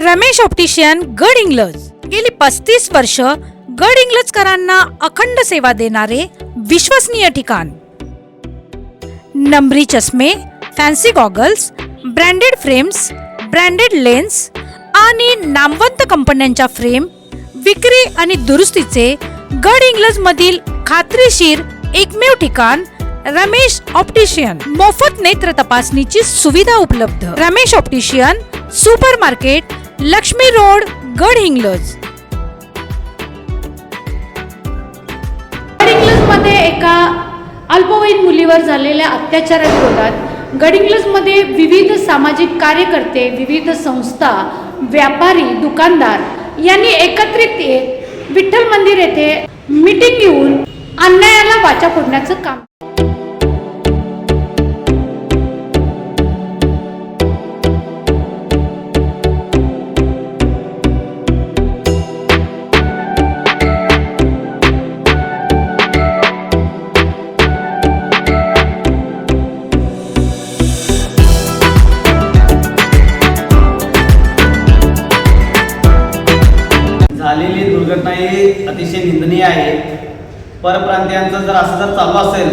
Ramesh optician गड इंग्लज. गेली पस्तीस वर्ष गड इंग्लजकरांना अखंड सेवा देणारे विश्वसनीय ठिकाण. नंबरी चष्मे fancy goggles branded frames branded lens आणि नामवंत कंपन्यांच्या फ्रेम विक्री आणि दुरुस्तीचे गड इंग्लज मधील खात्रीशीर एकमेव ठिकाण रमेश ऑप्टिशियन. मोफत नेत्र तपासणीची सुविधा उपलब्ध. Ramesh optician supermarket Laxmi road Gadhinglaj गडिंग्लजमध्ये एका अल्पवयीन मुलीवर झालेल्या अत्याचाराविरोधात गडिंग्लजमध्ये विविध सामाजिक कार्यकर्ते विविध संस्था व्यापारी दुकानदार यांनी एकत्रित येत विठ्ठल मंदिर येथे मीटिंग घेऊन अन्यायाला वाचा फोडण्याचं काम झालेली दुर्घटना ही अतिशय निंदनीय आहे. परप्रांतीयांचं जर असं जर चालू असेल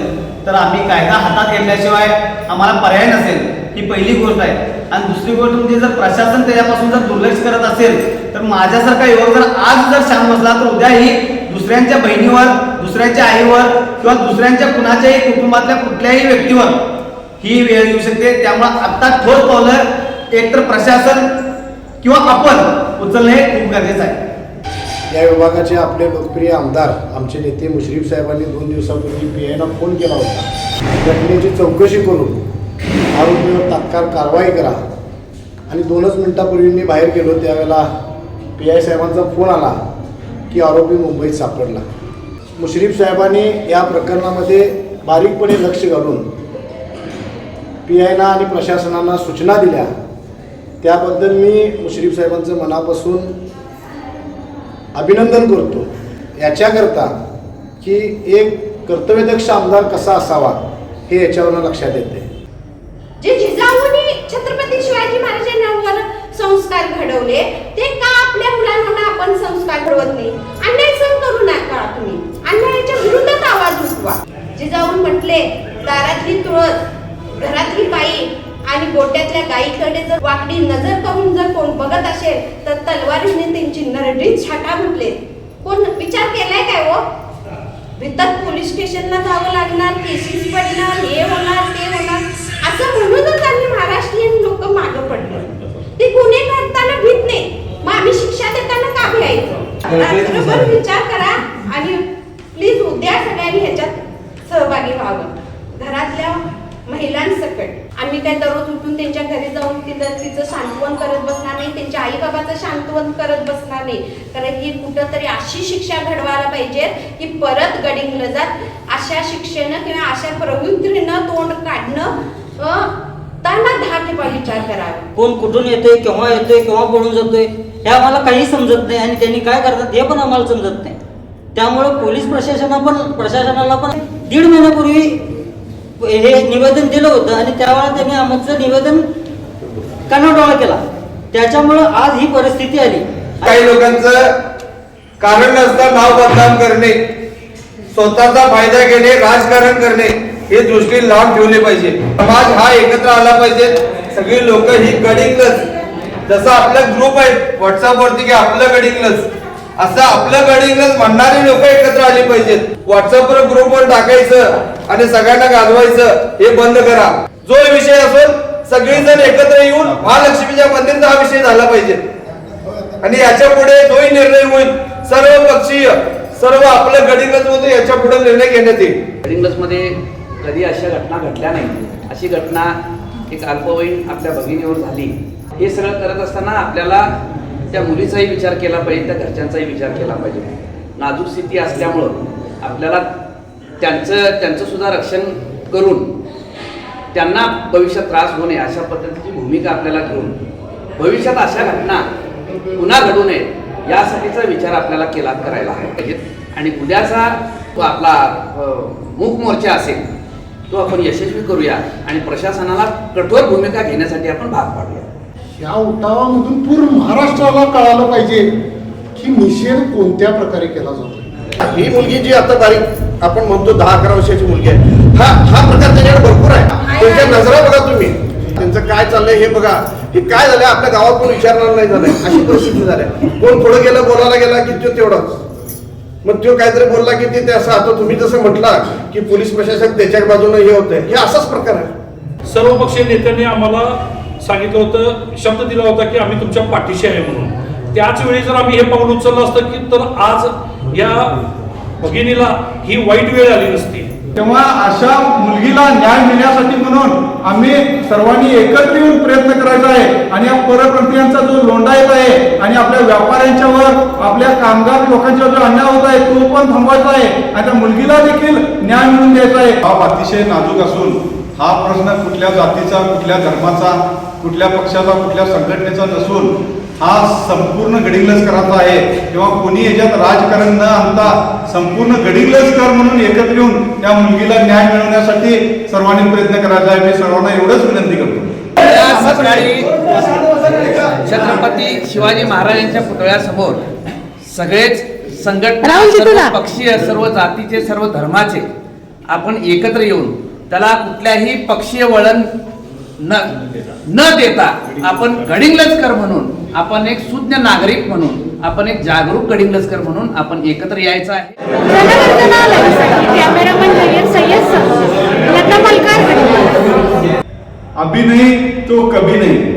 तर आम्ही कायदा हातात घेतल्याशिवाय आम्हाला पर्याय नसेल. ही पहिली गोष्ट आहे. आणि दुसरी गोष्ट म्हणजे जर प्रशासन त्याच्यापासून जर दुर्लक्ष करत असेल तर माझ्यासारखा युवक जर आज जर शांत बसला तर उद्याही दुसऱ्यांच्या बहिणीवर दुसऱ्यांच्या आईवर किंवा दुसऱ्यांच्या कुणाच्याही कुटुंबातल्या कुठल्याही व्यक्तीवर ही वेळ येऊ शकते. त्यामुळं आत्ता ठोस पावलं एकतर प्रशासन किंवा आपण उचलणे हे खूप गरजेचं आहे. या विभागाचे आपले लोकप्रिय आमदार आमचे नेते मुश्रीफ साहेबांनी दोन दिवसापूर्वी पी आयला फोन केला होता. घटनेची चौकशी करून आरोपीवर तात्काळ कारवाई करा. आणि दोनच मिनिटापूर्वी मी बाहेर गेलो त्यावेळेला पी आय साहेबांचा फोन आला की आरोपी मुंबईत सापडला. मुश्रीफ साहेबांनी या प्रकरणामध्ये बारीकपणे लक्ष घालून पी आयना आणि प्रशासनाला सूचना दिल्या. त्याबद्दल मी मुश्रीफ साहेबांचं मनापासून अभिनंदन करतो. याच्याकरता की एक कर्तव्यदक्ष आमदार कसा असावा हे याच्यावरनं लक्षात येते. जे जिजाऊनी छत्रपती शिवाजी महाराजांवर संस्कार घडवले जर वाकडी नजर करून जर कोण बघत असेल तर तलवारीने त्यांची नरडीत छाटा म्हटले कोण विचार केलाय काय हो? भीतर पोलीस स्टेशनला जावं लागणार केसेस पडणार हे होणार ते होणार. असं म्हणूनच आम्ही महाराष्ट्रीयन लोक मागं पडलो. ते गुन्हे करताना भीत नाही. मग आम्ही शिक्षा देताना का भ्यायचं? रात्रभर विचार करा आणि प्लीज उद्या सगळ्यांनी ह्याच्यात सहभागी व्हावं. घरातल्या महिलांसकट. आम्ही काय दररोज उठून त्यांच्या घरी जाऊन तिथं तिचं सांत्वन करत बसणार नाही त्यांच्या आई बाबाचं सांत्वन करत बसणार नाही. कारण की कुठंतरी अशी शिक्षा घडवायला पाहिजे की परत गडिंगलं जात. अशा शिक्षेनं किंवा अशा प्रवृत्तीनं तोंड काढणं अं, त्यांना दहा ठिकाणी विचार करावा. कोण कुठून येतोय केव्हा येतोय केव्हा पळून जातोय हे आम्हाला काही समजत नाही आणि त्यांनी काय करतात हे पण आम्हाला समजत नाही. त्यामुळे पोलीस प्रशासना पण प्रशासनाला पण दीड महिन्यापूर्वी हे निवेदन दिलं होतं आणि त्यावेळेला त्यांनी आमचं निवेदन कानाडोळा केला. त्याच्यामुळं आज ही परिस्थिती आली. काही लोकांचं कारण नसता नाव बदनाम करणे स्वतःचा फायदा घेणे राजकारण करणे हे दृष्टी लावून ठेवले पाहिजे. समाज हा एकत्र आला पाहिजे. सगळी लोक ही गडिंगलच जसं आपलं ग्रुप आहे व्हॉट्सअप वरती की आपलं गडिंगलच असं आपलं गडिंगलच म्हणणारे लोक एकत्र आले पाहिजेत. व्हॉट्सअपवर ग्रुपवर टाकायचं. आणि सगळ्यांना गाजवायचं हे बंद करा. जो विषय असेल सगळेजण एकत्र येऊन महालक्ष्मीच्या मंदिरचा हा विषय झाला पाहिजे. आणि याच्यापुढे जोही निर्णय होईल. सर्व पक्षीय सर्व आपलं गडिंगज होतं याच्यापुढे निर्णय घेण्यात येईल. कलिंगजमध्ये कधी अशा घटना घडल्या नाही अशी घटना एक अल्पवयीन आपल्या भगिनीवर झाली. हे सगळं करत असताना आपल्याला त्या मुलीचाही विचार केला पाहिजे त्या घरच्यांचाही विचार केला पाहिजे. नाजूक स्थिती असल्यामुळं आपल्याला त्यांचं त्यांचं सुद्धा रक्षण करून त्यांना भविष्यात त्रास होऊ नये अशा पद्धतीची भूमिका आपल्याला घेऊन भविष्यात अशा घटना पुन्हा घडू नये यासाठीचा विचार आपल्याला केला करायला हवा पाहिजेत आणि उद्याचा तो आपला मूक मोर्चा असेल तो आपण यशस्वी करूया आणि प्रशासनाला कठोर भूमिका घेण्यासाठी आपण भाग पाडूया. ह्या उठावामधून पूर्ण महाराष्ट्राला कळालं पाहिजे की निषेध कोणत्या प्रकारे केला जातो. ही मुलगी जी आता बारीक आपण म्हणतो दहा अकरा वर्षाची मुलगी आहे. हा हा प्रकार त्याच्याकडे भरपूर आहे. त्यांच्या नजरा बघा तुम्ही. त्यांचं काय चाललंय हे बघा. हे काय झालं आपल्या गावात कोण विचारणार नाही झालंय. अशी परिस्थिती झाली कोण पुढे गेलं बोलायला गेला की तो तेवढाच. मग तो काहीतरी बोलला की ते असं आता तुम्ही जसं म्हटला की पोलीस प्रशासन त्याच्या बाजूने हे होतंय. हे असाच प्रकार आहे. सर्वपक्षीय नेत्यांनी आम्हाला सांगितलं होतं शब्द दिला होता की आम्ही तुमच्या पाठीशी आहे म्हणून. त्याच वेळी जर आम्ही हे पाऊल उचललं असतं की तर आज या भगिनीला ही वाईट वेळ आली नसती. तेव्हा अशा मुलगीला न्याय मिळण्यासाठी म्हणून आम्ही सर्वांनी एकत्र येऊन प्रयत्न करायचा आहे आणि या परप्रांतीयांचा जो लोंढा येत आहे आणि आपल्या व्यापाऱ्यांच्यावर आपल्या कामगार लोकांच्यावर जो अन्याय होत आहे तो पण थांबवायचा आहे. आणि त्या मुलगीला देखील न्याय मिळवून द्यायचा आहे. हा अतिशय नाजूक असून हा प्रश्न कुठल्या जातीचा कुठल्या धर्माचा कुठल्या पक्षाचा कुठल्या संघटनेचा नसून हा संपूर्ण गडिंग्लजकरांचा आहे. किंवा कोणी याच्यात राजकारण न आणता संपूर्ण गडिंग्लजकर म्हणून एकत्र येऊन त्या मुलगीला न्याय मिळवण्यासाठी सर्वांनी प्रयत्न करायचा आहे. मी सर्वांना एवढंच विनंती करतो. छत्रपती शिवाजी महाराजांच्या पुतळ्यासमोर सगळेच संघटना सर्व पक्षीय सर्व जातीचे सर्व धर्माचे आपण एकत्र येऊन त्याला कुठल्याही पक्षीय वळण न न देता. आपण गडिंग्लजकर म्हणून आपण एक सुज्ञ नागरिक म्हणून आपण एक जागरूक गडिंग्लजकर म्हणून आपण एकत्र यायचं आहे. जनगणना कॅमेरामॅन सय्यद सय्यद सह लता मलकार गडिंग्लज अभी नहीं तो कभी नहीं.